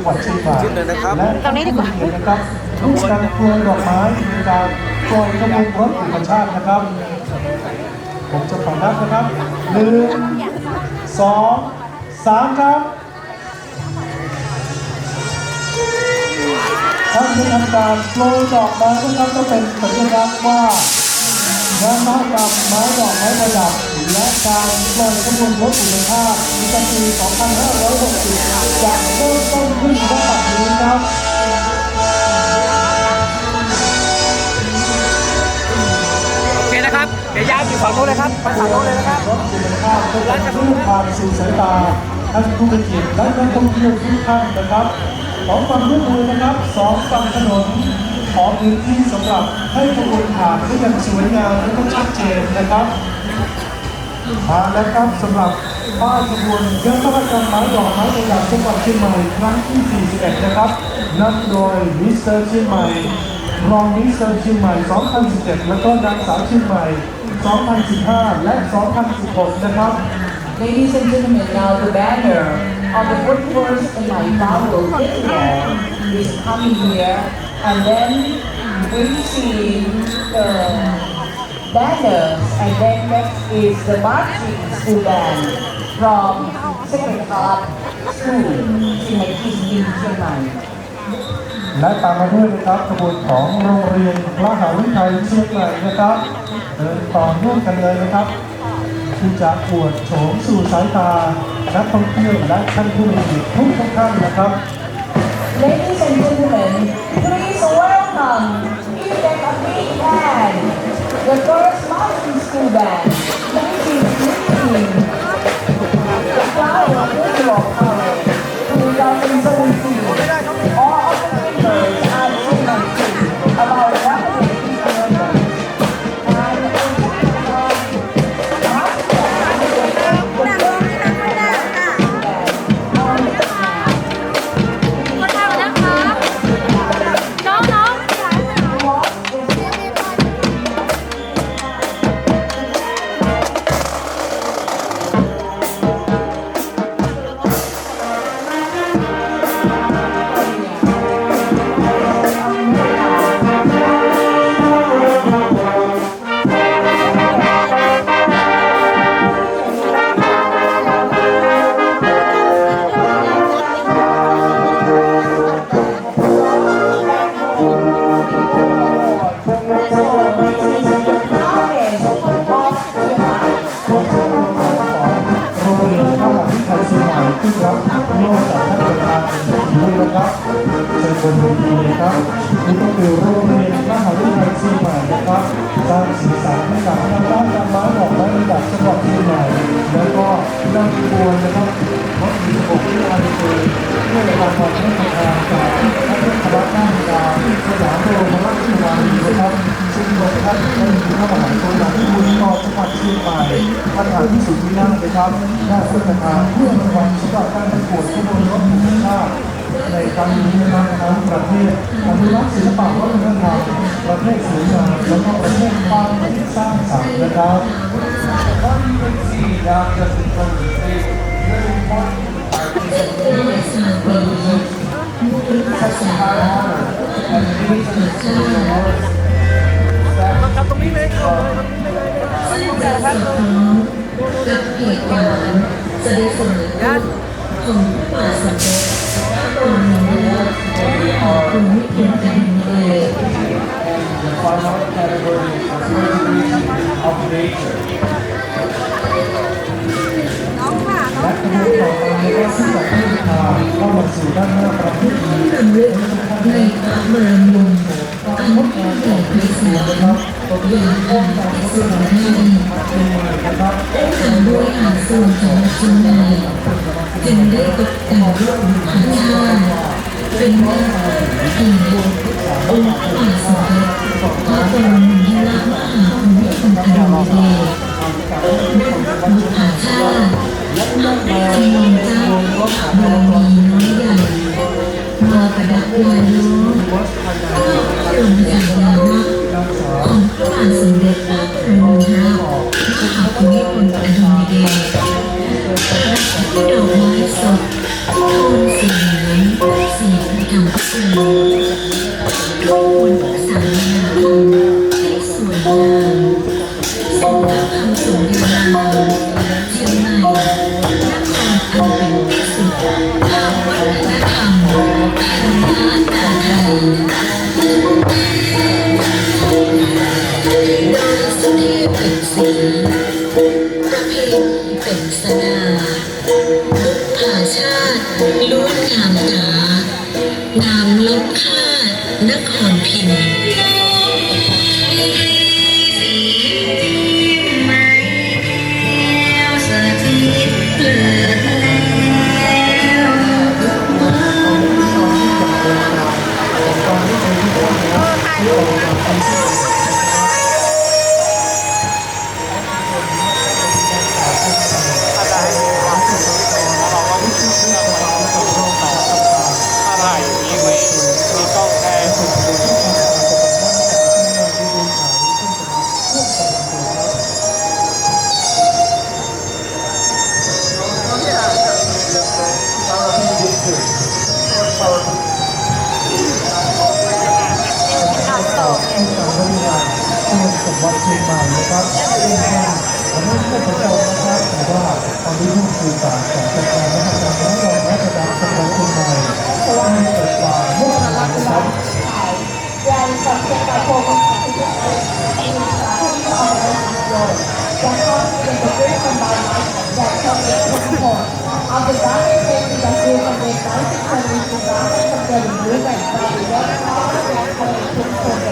งหวัดเชียงใหม่ขึ้นเลยนะครับและตรงนี้ดีกว่าเลยนะครับร่วมกันโปรยดอกไม้ในการปล่อยขบวนรถธรรมชาตินะครับ ผมจะขอนับนะครับหนึ่งสองสามครับท่านที่ทำการโปรยดอกไม้นะครับก็เป็นสัญลักษณ์ว่างานมหกรรมไม้ดอกไม้ประดับและ การปล่อยขบวนรถอุณภาพประจำปี 2560จะเริ่มต้นขึ้นณบัดนี้ครับโอเคนะครับ เดี๋ยวยาวอยู่ฝั่งโน้นเลยครับไปฝั่งโน้นเลยนะครับรถคุณภาพจะจะพุ่งผ่านสู่สายตาท่านผู้มีเกียรติและนักท่องเที่ยวทุกท่านนะครับขอความร่วมมือนะครับสองฝั่งถนนขอพื้นที่สำหรับให้ขบวนผ่านได้อย่างสวยงามและก็ชัดเจนนะครับ มาแล้วครับสำหรับป้ายขบวนเรื่องพระราชไม้ดอกไม้ประดับจังหวัดเชียงใหม่ครั้งที่ 41 นะครับนำโดยมิสเตอร์เชียงใหม่รองมิสเตอร์เชียงใหม่ 2017 แล้วก็นางสาวเชียงใหม่ 2015 และ 2016 นะครับ Ladies and gentlemen, now the banner of the food course in my Pablo Festival is coming here, and then we see the banners, and then next is the marching school band from Sacred Heart School, Sinai East in Chiang Mai. และตามมาด้วยนะครับขบวนของโรงเรียนพระมหาวิทยาลัยเชียงใหม่นะครับเดินต่อเนื่องกันเลยนะครับที่จะอวดโฉมสู่สายตานักท่องเที่ยวและท่านผู้มีเกียรติทุกท่านนะครับ Ladies and gentlemen, please welcome, give them a big hand, the first marching school band, which is leading the flower festival parade 2017. จุดที่นั่งนะครับได้เพื่อประธานเพื่อรางวัลสำหรับการประกวดขบวนรถธรรมชาติในครั้งนี้นะครับทั้งประเทศอนุรักษ์ศิลปะวัฒนธรรมประเทศสวยงามแล้วก็ประเทศบ้านที่สร้างสรรค์นะครับ What you can see now just in front of the stage, very important such a high honor and it is an exceptional award that ทำตรงนี้เลยครับตรงนี้เลยนะครับกับเหตุการณ์แสดงเสนอยันของผู้ป่าสำเร็จพระบรมราชของคุณวิเพียรกันเอง the final category is conservation of nature และขบวนต่อไปก็ซึ่งจะขึ้นทางเข้ามาสู่ด้านหน้าประเทศนี้รำลึกในพระ บรมวงศ์อันยิ่งใหญ่ไพศาลอย่างหาที่สุดให้และตามด้วยอาส่วนของเชียงใหม่จึงได้ตกแต่งรูปพระชาติเป็นหน้าแห่งบุญองค์พระบาทสมเด็จพระบรมราชมหาภูมิพลอดุลยเดชบุตรอาชาติจำลองเจ้าบารมีน้อยใหญ่มาประดับลายล้อ มพระบรมฉายาลักของพระบาทสมเด็จพระปรมินทรมหาภูมิพลอดุลยเดชพระดับด้วยดอกไม้สดโทนสีเหลืองสีประจำพระองค์ นามลบค่านครพิมพ์ จังหวัดเชียงใหม่นะครับซึ่งท่านผมไม่ได้ประกอบนะครับแต่ว่าตอนนี้ผู้สื่อสารของจังหวัดนครับและรองราชการจังหวัดเชียงใหม่ได้เปิดความมุ่งมั่นนะครับ Of the garment that is a group of the garment and is the garment of the river and the water of the garment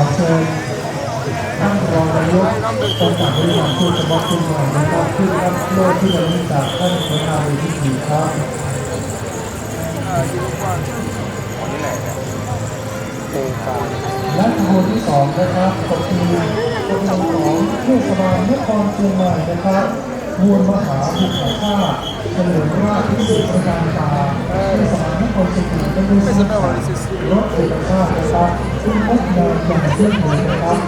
อเชิญท่านรองนายกองค์การบริหารส่วนจังหวัดเชียงใหม่นะครับขึ้นรับโล่ที่ระลึกจากท่านประธานในพิธีครับโครงการและขบวนที่สองนะครับก็คือขบวนของเทศบาลนครเชียงใหม่นะครับ มวลมหาบุพชาติเฉลิมราชที่สุดประการตาเทศบาลนครเชียงใหม่ก็ได้สร้างรถเอกชาตินะครับซึ่งงดงามอย่างเยี่ยมเลยนะครับ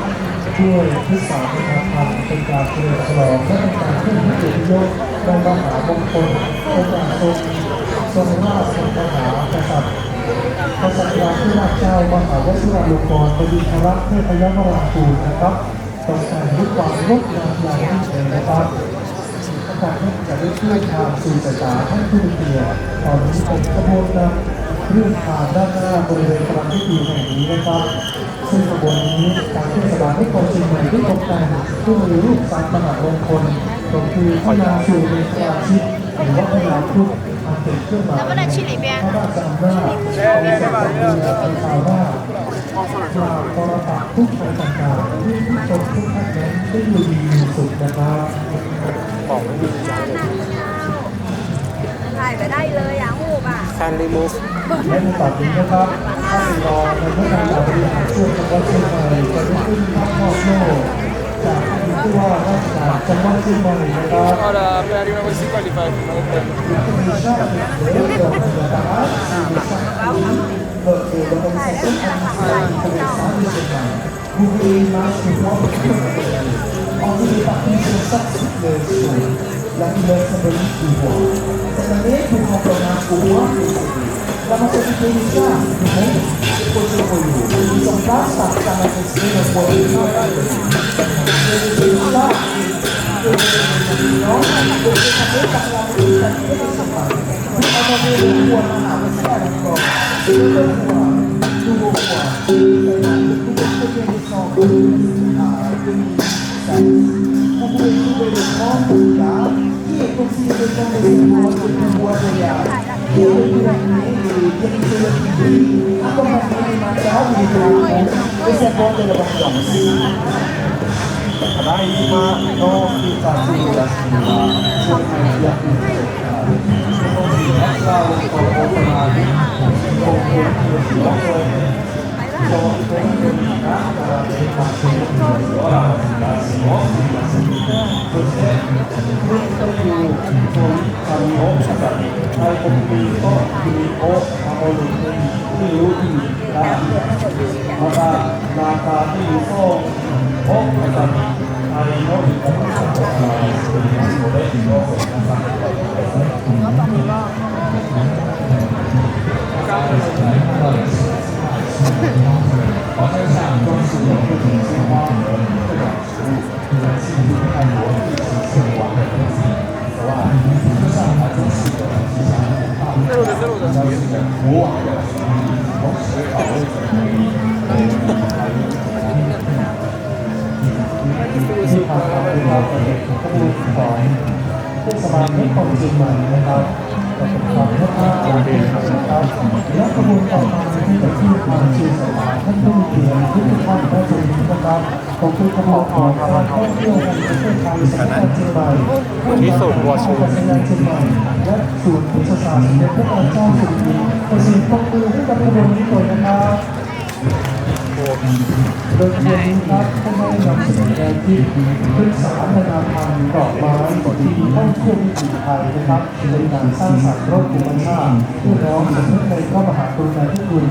ด้วยพิสารประธานเป็นการเฉลิมฉลองและเป็นการเพื่อพระเกียรติยศในมหามงคลโอการทรงทรงราชทรงมหากษัตริย์พระสัญญาที่ราชเจ้ามหาวชิราลงกรณ์บดินทรเทพยวราคูณนะครับทรงแต่งด้วยความงดงามอย่างยิ่งเลยนะครับ ผมจะได้ช่วยทางสื่อสารให้คุณเกียรตอนนี้ผมกำลังนำเรื่องผ่านด้านหน้าบริเวณกลางที่ดีแห่งนี้นะครับซึ่งขบวนนี้การเทศบัลให้ความจริงใหม่ที่ตกแต่งด้วยรูปสัตว์มหามงคลตรงคือพนาสู่ในกลางชิดหรือว่าพนาทุทธทำเป็นเครื่องหมายพระราชาหน้าใช่ไหมใช่ไหมใช่าหมใช่ไหมปรปักทุกข์ต่างๆที่ผู้ชมทุกท่านนั้นได้อยู่ดีสุขนะครับ บอกไม่มีใจเลยถ่ายไปได้เลยอะหูบอะแคนรีมูฟและในตอนนี้นะครับท่านรองในพระการบริหารส่วนจังหวัดเชียงใหม่จะได้ขึ้นรับมอบโล่จากผู้ว่าราชการจังหวัดเชียงใหม่นะครับ sakit level lahilot sa balikibo. Sa kanil, bumato na kuhuan Lama sa pipilis ka, dumay, ipot-ipoyo. Isang basa, tanga sa sino po rin na tayo. Pipilis ka, Thank you. ただいまの日差しがそして โอ๊ะกแบบนี้ใครผมมีก็มีโอ๊ะมาโอลุไม่มีไม่รู้ที่มีนาตามาตาที่รู้ก็โอ๊ะสักแบบนี้ใครโอ๊ะถึงจะไม่สักแบบนี้ได้โอ๊ะน ที่ผ่านมาเป็นเราเด็กขบวนของเทศบาลนครเชียงใหม่นะครับ ประสบความสำเร็จอย่างดีนะบและขบวนต่อมาที่จะที่ทางเชียงสถานท่านผู้มีเกียรติทุกท่านและทุกท่านนะครับผมคือบวนของการท่องเที่ยวแห่งประเทศไทยสำนักเชียงใหม่ที่สุดวัวชนในเชียงใหม่และศูนย์พุทธศาสตร์สมเด็จพระนางเจ้าสิริกิติ์ขอเสียงปรบมือให้กับขบวนนี้ก่อนนะครับ โดยขบวนนี้ครับท่านได้นำเสนอแนวคิดขึ้นสารนานาพันธุ์ดอกไม้ที่ท่องเที่ยววิถีไทยนะครับในการสร้างสรรค์รถธรรมชาติเพื่อร้องสำนึกในพระมหากรุณาธิคุณ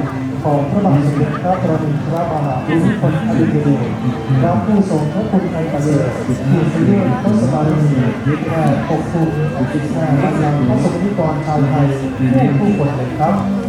ของพระบาทสมเด็จพระปรมินทรมหาภูมิพลอดุลยเดชพระผู้ทรงพระคุณอันประเสริฐที่ไปด้วยพระสบารมีแผ่ปกคลุมแผ่บัลลังก์พระสมนิกรชาวไทยผู้ผู้คนเลยครับ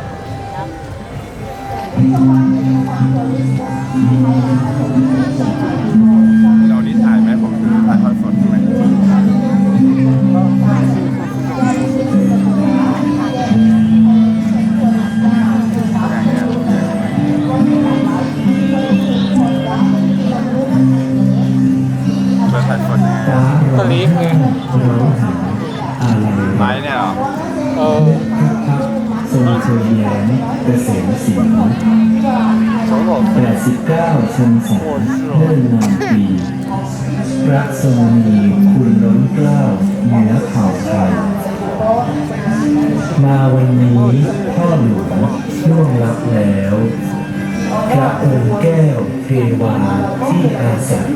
เร ทรงเฉลียงเกษมศรี89ชันษาเนื่องนามปีพระทรงมีคุณล้นเกล้าเนื้อเผ่าไทยมาวันนี้พ่อหลวงล่วงลับแล้วพระองค์แก้วเทวาที่อาศัย